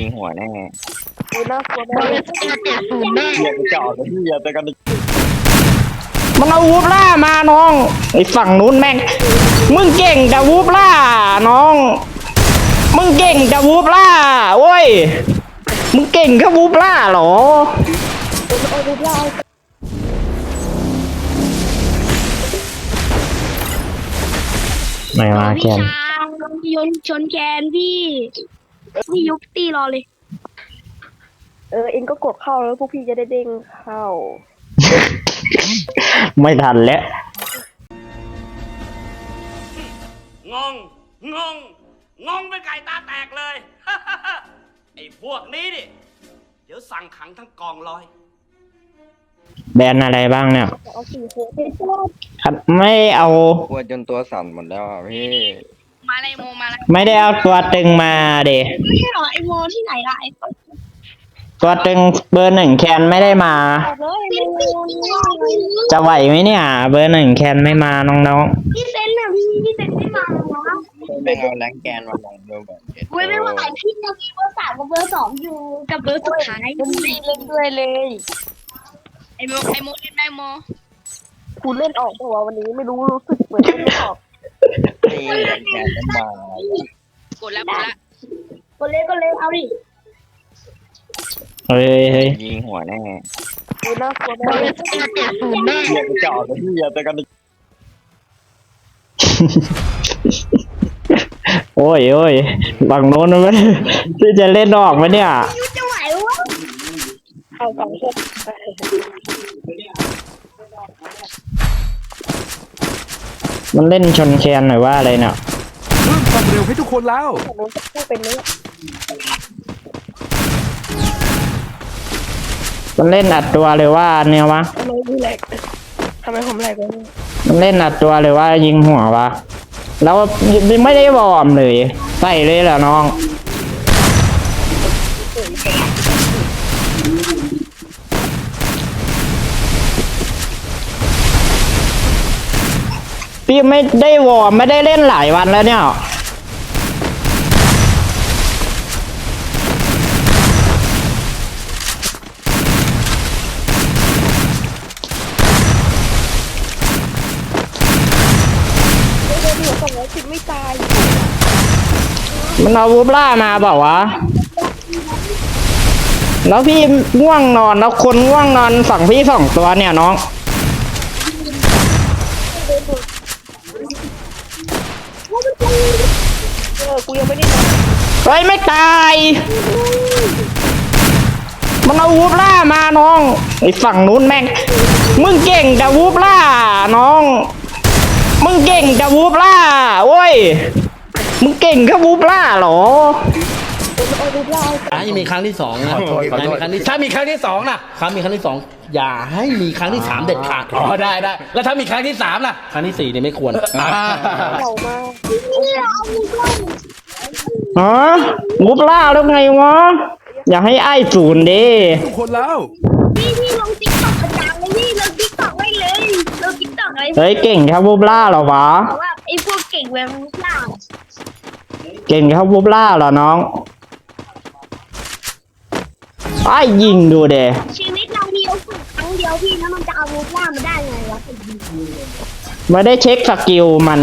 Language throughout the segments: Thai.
ยิงหัวแน่ดูน่ากลัวมากเหี้ยกูจอดเหี้ยแต่กันมันเอาวูบล่ามาน้องไอ้ฝั่งนู้นแม่ง มึงเก่งแต่วูบล่าน้อง มึงเก่งแต่วูบล่าโว้ยมึงเก่งแค่วูบล่าเหรอเอาดูล่าไม่มาแกพี่นชางยนชนแกนพี่ พี่ยุบตีรอเลย เออเองก็กดเข้าแล้วพวกพี่จะได้เด้งเข้า ไม่ทันแล้วงง งง งงเป็นไก่ตาแตกเลย ไอ้พวกนี้นี่เดี๋ยวสั่งขังทั้งกองร้อย แบนอะไรบ้างเนี่ยเอาสี่หัวไปชอบครับไม่เอาปวดจนตัวสั่นหมดแล้วอะพี่ มาอะไรโมมาอะไรไม่ได้เอาตัวตึงมาเดไม่ใช่หรอไอโมที่ไหนล่ะไอตัวตึงเบอร์หนึ่งแคนไม่ได้มาเลยพี่เซนพี่จะไหวไหมเนี่ย เบอร์หนึ่งแคนไม่มาน้องพี่เซนน่ะพี่พี่เซนไม่มาเหรอแม่งเอาแรงแกนมาลองดูก่อนเอ็ดเว้ยไม่ไหวพี่ยังมีเบอร์สามกับเบอร์สองอยู่กับเบอร์สุดท้ายเล่นดีเล่นด้วยเลยไอโมไอโมเล่นได้โม คุณเล่นออกตัววันนี้ไม่รู้รู้สึกเหมือนเล่นไม่ออก นี่แรงแกนมันมากดแล้วกดแล้วกดเล่นก็เล่นเอาดิๆเฮ้ยเฮ้ยยิงหัวแน่ดูน่ากลัวมากเหี้ยกูจอดเหี้ยแต่กันโอ้ยโอ้ยฝั่งโน้นมันที่จะเล่นออกไหมเนี่ยยูจะไหววะเข้าสองคน มันเล่นชนแคนหน่อยว่าอะไรเนี่ยเพิ่มความเร็วให้ทุกคนแล้ว แต่นู้นจะพูดเป็นเนื้อมันเล่นอัดตัวเลยว่าเนี่ยวะ ทำไมพี่แหลกทำไมผมแหลกวะเนี่ยมันเล่นอัดตัวเลยว่ายิงหัววะ แล้วไม่ได้วอร์มเลย ใส่เลยเหรอน้อง พี่ไม่ได้วอร์มไม่ได้เล่นหลายวันแล้วเนี่ยไม่ได้ดีกว่าสองร้อยสิบไม่ตายมันเอาวูบล่ามาเปล่าวะ แล้วพี่ง่วงนอนแล้วคนง่วงนอนฝั่งพี่สองตัวเนี่ยน้อง เฮ้ยไม่ตายมันเอาวูบล่ามาน้องไอ้ฝั่งนู้นแม่งมึงเก่งแต่วูบล่าน้อง มึงเก่งแต่วูบล่าโว้ยมึงเก่งแค่วูบล่าเหรอเอาดูล่าอย่าให้มีครั้งที่สองนะขอโทษขอโทษย่ามีครั้งที่ถ้ามีครั้งที่สองนะครั้งมีครั้งที่สองอย่าให้มีครั้งที่สามเด็ดขาดอ๋อได้ได้แล้วถ้ามีครั้งที่สามล่ะครั้งที่สี่เนี่ยไม่ควรเก่ามา กนี่เราเอามือด้วยฮะวูบล่าแล้วไงวะ อย่าให้ไอ้ศูนย์ดิทุกคนแล้ว พี่พี่ลงติ๊กต็อกประจำเลยพี่ลงติ๊กต็อกไว้เลยลงติ๊กต็อกอะไรเฮ้ยเก่งแค่วูบล่าเหรอวะ บอกว่าไอ้พวกเก่งแบบนี้เปล่าเก่งแค่วูบล่าเหรอน้องไอ้ยิงดูเดชีวิตเรามีโอกาสครั้งเดียวพี่แล้วมันจะเอาลูกล่ามาได้ไงวะไม่ได้เช็คสกิลมัน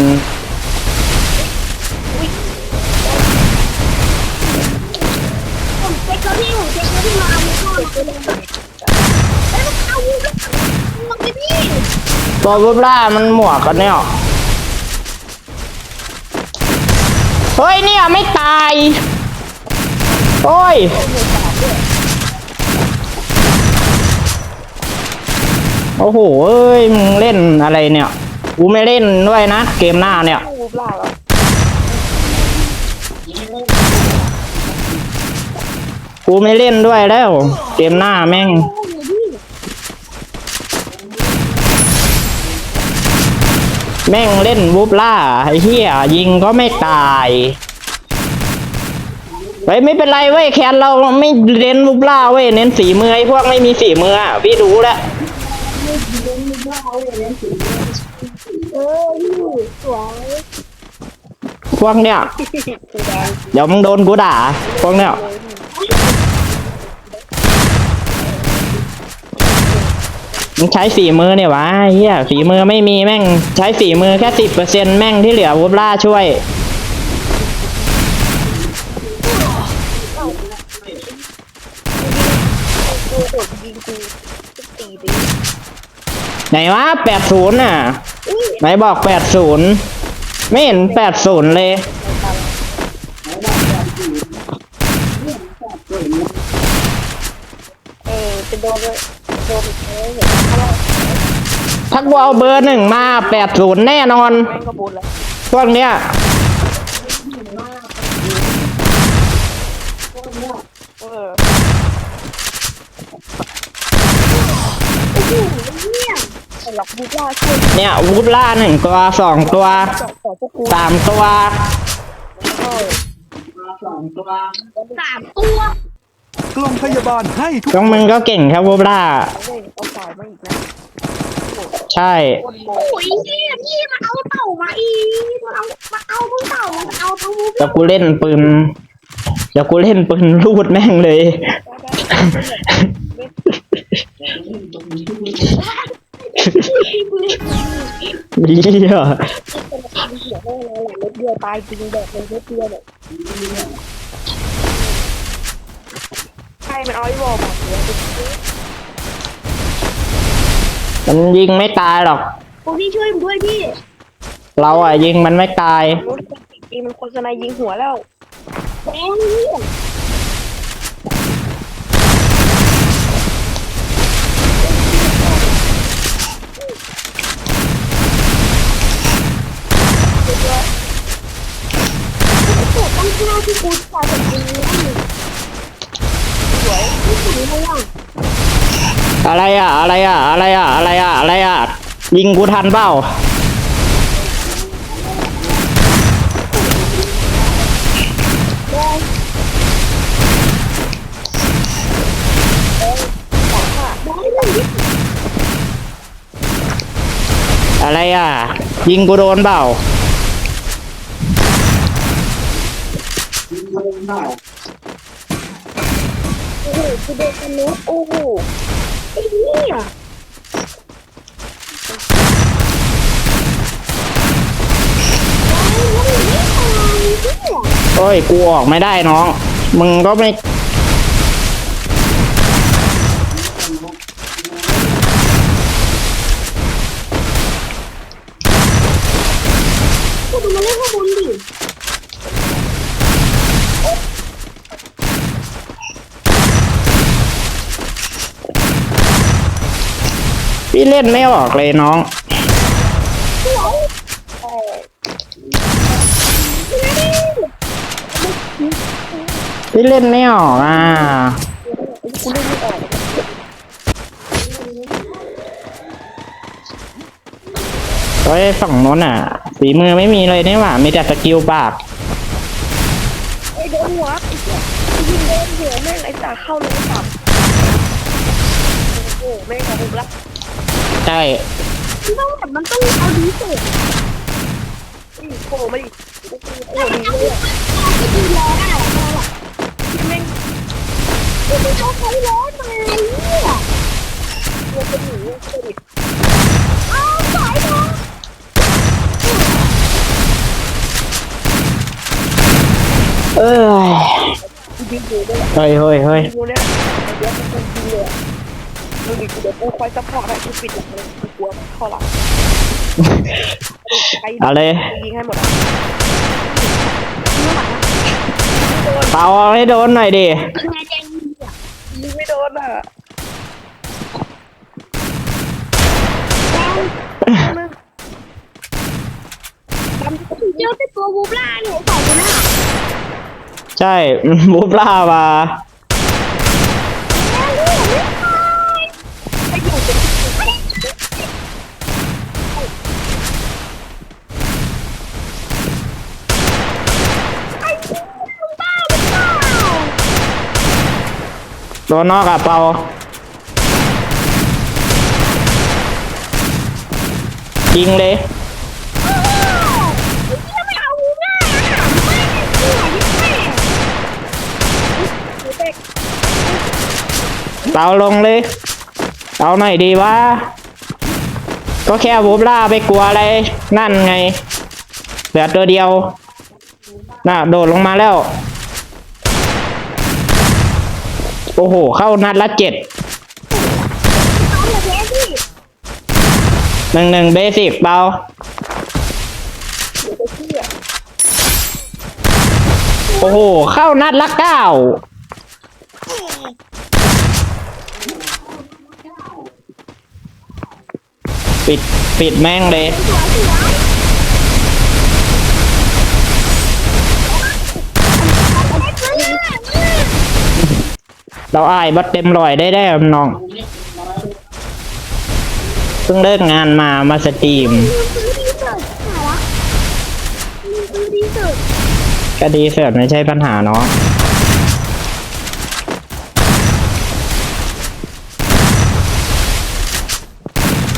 ผมเช็คเขาที่ผมเช็คเขาที่มา เอาลูกล่ามาเลยเอ้ยมันเอาลูกล่ามาไปพี่ตัววูบล่ามันหมวกกันเนี่ยเฮ้ยเนี่ยไม่ตาย โอ้ย โอ้โหเอ้ยมึงเล่นอะไรเนี่ย กูไม่เล่นด้วยนะ เกมหน้าเนี่ยดูล่าแล้ว กูไม่เล่นด้วยแล้ว เกมหน้าแม่ง แม่งเล่นวูบล่าไอ้เหี้ยยิงก็ไม่ตายเฮ้ยไม่เป็นไรเว้ยแคนเราไม่เน้นวูบล่าเว้ยเน้นฝีมือไอ้พวกไม่มีฝีมืออะพี่รู้แล้วพวยพวกเนี้ยเดี๋ยวมึงโดนกูด่าพวกเนี้ย มึงใช้ฝีมือเนี่ยวะเฮียฝีมือไม่มีแม่ง ใช้ฝีมือแค่สิบเปอร์เซ็นแม่งที่เหลือวูบล่าช่วยกูโดยิงกูตีไปไหนวะแปดศูนย์น่ะไหนบอกแปดศูนย์ไม่เห็นแปดศูนย์เลย เออจะโดนเลย โดเออเห็นเขาว่าถ้ากูเอาเบอร์หนึ่งมาแปดศูนย์แน่นอน แม่งก็บุญแล้วพวกเนี้ยเออไอ้หลอกบูล่าช่วยเนี่ยวูดล่าหนึ่งตัวสองตัวสองต่อพวกกูสามตัว เออสามตัว กล่องพยาบาลให้ทุกต้องมึงก็เก่งครับวูดล่าเอาเว้ยเอาสายมาอีกนะใช่ คนโมโอ้ยพี่พี่มาเอาเต่ามาอีกมาเอามาเอาทั้งเต่ามาเอาทั้งมูเดี๋ยวกูเล่นปืนเดี๋ยวกูเล่นปืนรูดแม่งเลยเหี้ยเสียแน่เลยแหละเม็ดเดียวตายจริงแบบเลยเม็ดเดียวแบบใคร มันเอาไอ้วอลมาเสียไปซื้อมันยิงไม่ตายหรอก พวกพี่ช่วยผมด้วยพี่เราอะยิงมันไม่ตาย รู้สึกจริงมันโฆษณายิงหัวแล้วแดงพี่ ต้องข้าวที่กูใส่แบบนี้สวยที่สุดเลยอะ อะไรอะ อะไรอะ อะไรอะ อะไรอะ อะไรอะ ยิงกูทันเปล่า อะไรอะ ยิงกูโดนเปล่าโอ้โหคือเด็กนนู้โอ้โห เนี่ยโอ้ย กูออกไม่ได้น้อง มึงก็ไม่ กูดูมาเล่นข้างบนดิ พี่เล่นไม่ออกเลยน้อง พี่เล่นไม่ออกอะเล่นไม่ออกเฮ้ยฝั่งโน้นอะฝีมือไม่มีเลยนี่หว่ามีแต่สกิลปากไอ้โดนหัวไอ้เหี้ยยิงโดนหัวแม่งไอ้จ่าเข้าเลยสับโอ้โหแม่งเอาบุกละ ใช่ต้องแบบมันต้องเอาดีเสร็จอือโผล่มาดิโอ้โหโอ้โหดีเอาเลยไปดูแลได้หรอแม่งเขาใช้ร้อนมาเนี่ยตัวเป็นหนูเครดิตเอาสายร้อนเอ้ย ยิงอยู่ด้วยเฮ้ยเฮ้ยเฮ้ยยิงอยู่เนี่ยเดี๋ยวมันยิงเลย ดูดิเดี๋ยวกูคอยซัพพอร์ตให้กูปิดหลังเลยกูกลัวเข้าหลังไอ้เอาเลยยิงให้หมดอะเป่าให้โดนหน่อยดิ คือไงแดงยิงไม่โดนอะเจอแต่ตัวบูบล่าเนี่ยใส่กันนะใช่บุบล่ามา ไอ้อยู่เป็น โดนนอกอะเป่ายิงเลยเอาลงเลยเอาหน่อยดีวะก็แค่วูบล่าไปกลัวอะไร นั่นไง เหลือตัวเดียว น่ะ โดดลงมาแล้ว โอ้โห เข้านัดละเจ็ดหนึ่งหนึ่งเบสิกเบาโอ้โห เข้านัดละเก้าปิด ปิดแม่งเลย สวยสวย เราอายบัดเต็มรอยได้ได้น้องเพิ่งเลิกงานมามาสตรีมซื้อดีสุดไหนวะดีสุดก็ดีเสิร์ฟไม่ใช่ปัญหาเนาะ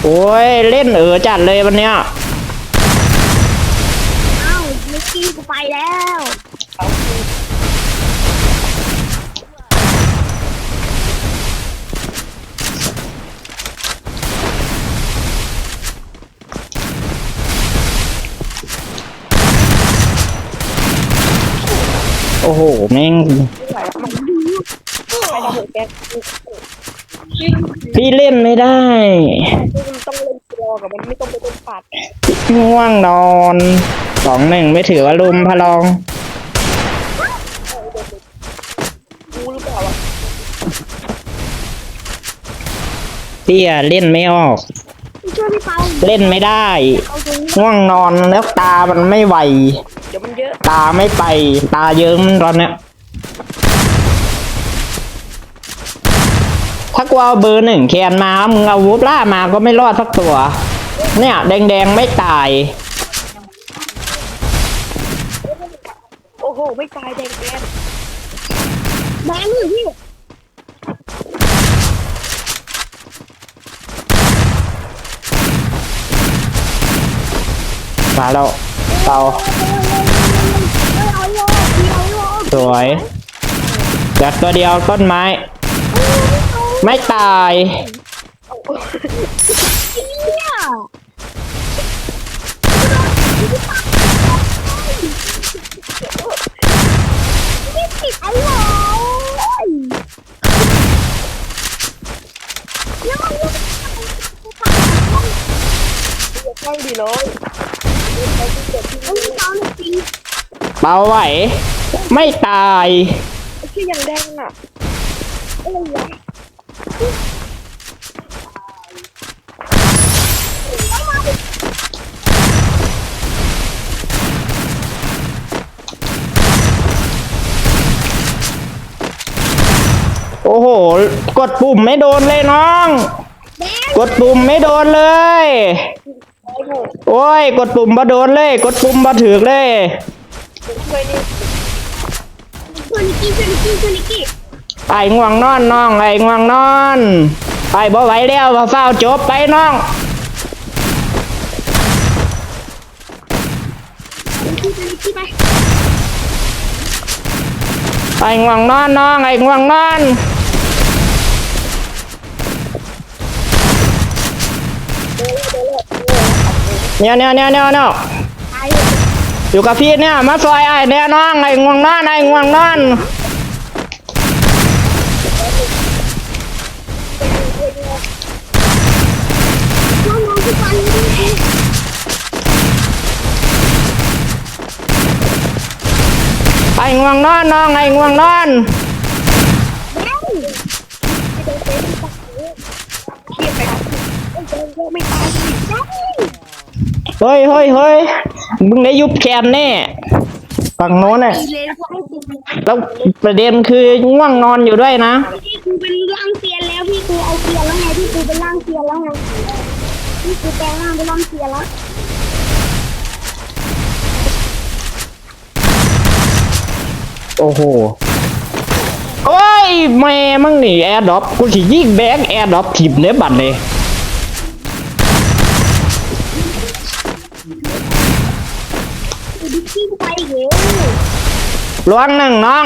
โอ้ย เล่นเออจัดเลยวันเนี้ย อ้าวมิกกี้กูไปแล้ว โอ้โหแม่งพี่เล่นไม่ได้มันต้องเล่นรอกับมันไม่ต้องไปต้นปัดง่วงนอนสองหนึ่งไม่ถือว่าลุมพะลองกูหรือเปล่าพี่อะเล่นไม่ออก ช่วยพี่เปาเล่นไม่ได้ ง่วงนอนแล้วตามันไม่ไหว ตาไม่ไป ตาเยิ้มตอนเนี้ยถ้ากูเอาเบอร์หนึ่งแคนมามึงเอาวูบล่ามาก็ไม่รอดสักตัว เนี่ย แดงๆไม่ตาย โอ้โห ไม่ตายแดงแก๊สแบงค์หรือพี่มาแล้วเตาเอา สวยจัดตัวเดียวต้นไม้ ไม่ตาย เนี่ยไม่ติดอะไรแล้วมันใช่ดิน้อยต้องเปาหนึ่งปีเบาไหว ไม่ตายไอ้ที่ยังแดงอะอะไรวะโอ้โห กดปุ่มไม่โดนเลยน้องแดงกดปุ่มไม่โดนเลยโอ้โหโอ้ย กดปุ่มมาโดนเลย กดปุ่มมาถือกเลย ช่วยนี่ช่วยนิ กกี้ช่วยนิกกี้ช่วยนิกกี้ไอ้ง่วงนอนน้องไอ้ง่วงนอนไอ้บ่ไหวแล้วมาเฝ้าจบไปน้องช่วยนิกกี้ไปไอ้ง่วงนอนน้องไอ้ง่วงนอนเนี่ยเนี่ยเนี่ยเนี่ยเนี่ย อยู่กับพี่เนี่ย มาซอยไอ้เนี่ยน้องไอ้ง่วงนอนไอ้ง่วงนอนน้องๆทุกคนนี่ไอ้ง่วงนอนน้องไอ้ง่วงนอนแดงเครียดไปครับไอ้แดงก็ไม่ตายดิแดงเฮ้ยเฮ้ยเฮ้ย มึงได้ยุบแคนแน่ฝั่งโน้นน่ะตีเลยพวกให้กูแล้วประเด็นคือง่วงนอนอยู่ด้วยนะพี่กูเป็นร่างเซียนแล้วพี่กูเอาเซียนแล้วไงพี่กูเป็นร่างเซียนแล้วไงพี่กูแปลงร่างเป็นร่างเซียนแล้วโอ้โหโอ้ยแม่มึงนี่แอร์ดรอปกูสิยิงแบกแอร์ดรอปถีบเนื้อบัตรเลย ล้วงหนึ่งน้อง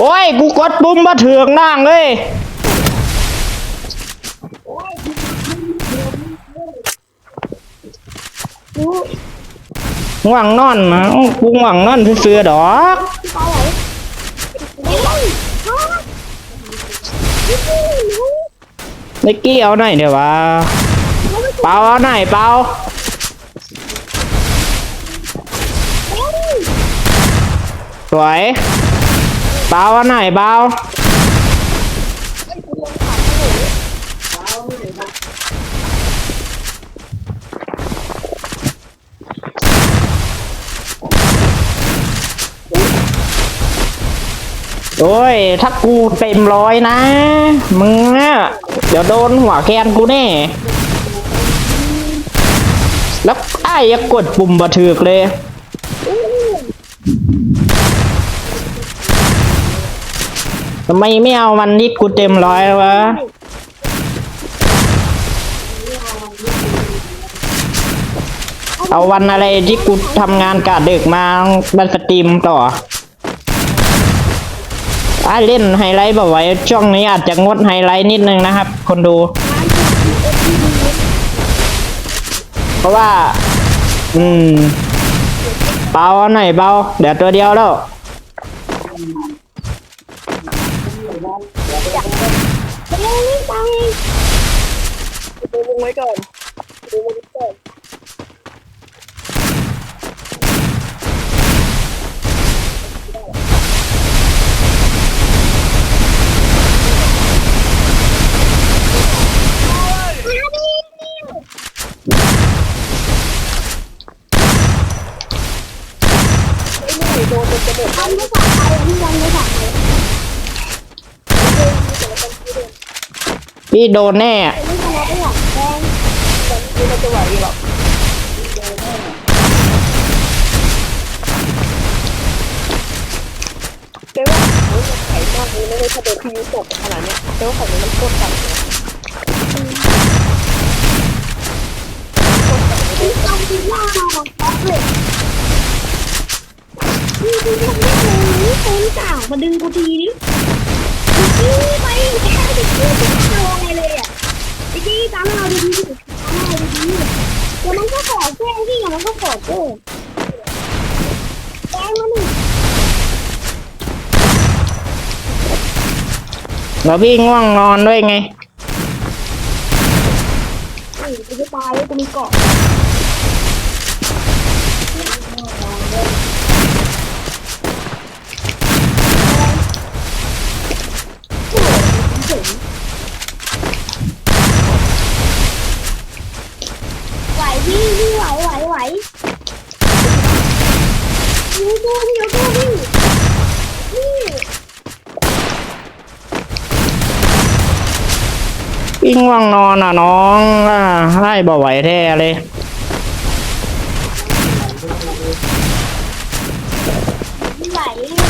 โอ้ย กูกดปุ่มมาเถืองนั่งเลยหวัง่วงนอนนะกูหวังนอนเสื้อดอก ไม่กี้เอาไหน่อยเดี๋ยววะเปล่าเอาหน่อยเปล่าสวยเปล่าเอาหน่อยเปล่า โอ้ย ถ้ากูเต็มร้อยนะ มึงอะเดี๋ยวโดนหัวแคนกูแน่ แล้วไอ้ยังกดปุ่มบัถือกเลย ทำไมไม่เอาวันที่กูเต็มร้อยวะเอาวันอะไรที่กูทำงานกะดึกมาบันสตรีมต่อ อ่าเล่นไฮไลท์แบบไว้ช่วงนี้อาจจะงดไฮไลท์นิดนึงนะครับ คนดู เพราะว่า อืม เบาหน่อยเบา เดี๋ยวตัวเดียวแล้วเฮ้ยนี่ตังดูวงไว้ก่อนดูวงไว้ก่อน ทำไม่ฝากใครพี่ยังไม่ฝากใครพี่โดนแน่ไม่ทำอะไรหรอกแดงนี่มันจะไหวหรอกเจ๊ว่าโอ้ยไข่มากเลยไม่ได้ถ้าโดนพี่ยุตกขนาดเนี้ยเจ๊ว่าไข่มันโคตรกันเลยต้องกินหล้าของป๊อกเลย พี่พี่ทำได้เลยคนเก่ามาดึงกูทีดิพี่ไปแค่ดิพี่ไม่เอาอะไรเลยอะไอ้ที่ตามเราดีๆตามเราดีๆเดี๋ยวมันก็ขอแก้พี่เดี๋ยวมันก็ขอแก้แก้มาหนึ่งแล้วพี่ง่วงนอนด้วยไงไอ้กูจะตายแล้วกูมีเกาะ ไหวพี่พี่ไหวไหวไหวยูทูบยูทูบพี่พี่ พี่ง่วงนอนอะน้องอ่าให้บ่ไหวแท้เลยพี่ไหว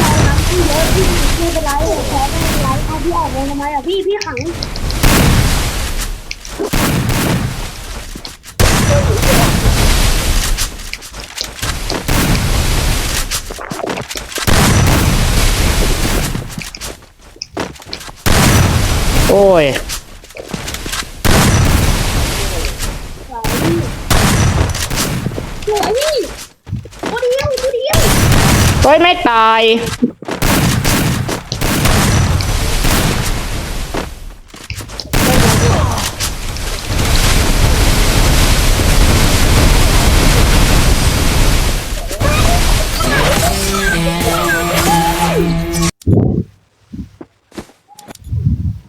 เราน้ำพี่เยอะพี่ไม่เป็นไรแพ้ไม่เป็นไรเอาพี่ออกเลยทำไมอะพี่พี่ขังโอ้ย ไหวพี่ตัวเดียวตัวเดียวโอ้ยไม่ตาย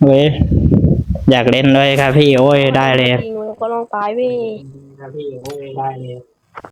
เฮ้ย อยากเล่นด้วยครับพี่ โอ้ย ได้เลย จริง ก็ลองตายเว้ยครับพี่โอ้ยได้เลย